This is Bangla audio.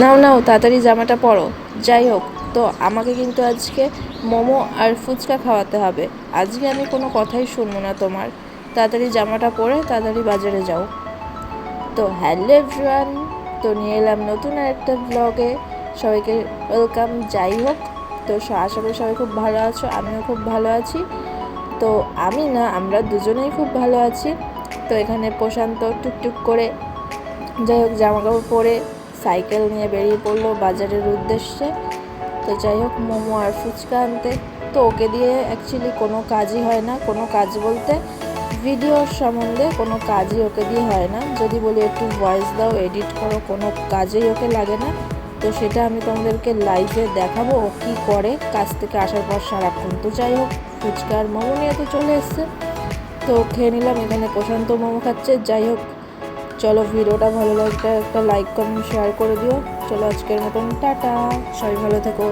নাও নাও, তাড়াতাড়ি জামাটা পরো। যাই হোক, তো আমাকে কিন্তু আজকে মোমো আর ফুচকা খাওয়াতে হবে। আজকে আমি কোনো কথাই শুনব না তোমার। তাড়াতাড়ি জামাটা পরে, তাড়াতাড়ি বাজারে যাও। তো হ্যালো এভরিওয়ান, তো নিয়ে এলাম নতুন একটা ব্লগে সবাইকে ওয়েলকাম যাই হোক। তো আশা করি সবাই খুব ভালো আছো, আমিও খুব ভালো আছি। তো আমি না, আমরা দুজনেই খুব ভালো আছি। তো এখানে প্রশান্ত টুকটুক করে, যাই হোক জামা কাপড় পরে সাইকেল নিয়ে বেরিয়ে পড়ল বাজারের উদ্দেশ্যে। তো যাই হোক, মোমো আর ফুচকা আনতে। তো ওকে দিয়ে অ্যাকচুয়ালি কোনো কাজই হয় না, কোনো কাজ বলতে ভিডিওর সম্বন্ধে কোনো কাজই ওকে দিয়ে হয় না। যদি বলি একটু ভয়েস দাও এডিট করো, কোনো কাজেই ওকে লাগে না। তো সেটা আমি তোমাদেরকে লাইভে দেখাবো, ও কী করে কাজ থেকে আসার পর সারাক্ষণ। তো যাই হোক ফুচকা আর মোমো নিয়ে তো চলে এসছে। তো খেয়ে নিলাম, এখানে প্রশান্ত মোমো খাচ্ছে। যাই হোক চলো ভিডিওটা ভালো লাগলে একটা লাইক কমেন্ট শেয়ার করে দিও। চলো আজকের মতন, টাটা। সবাই ভালো থেকো।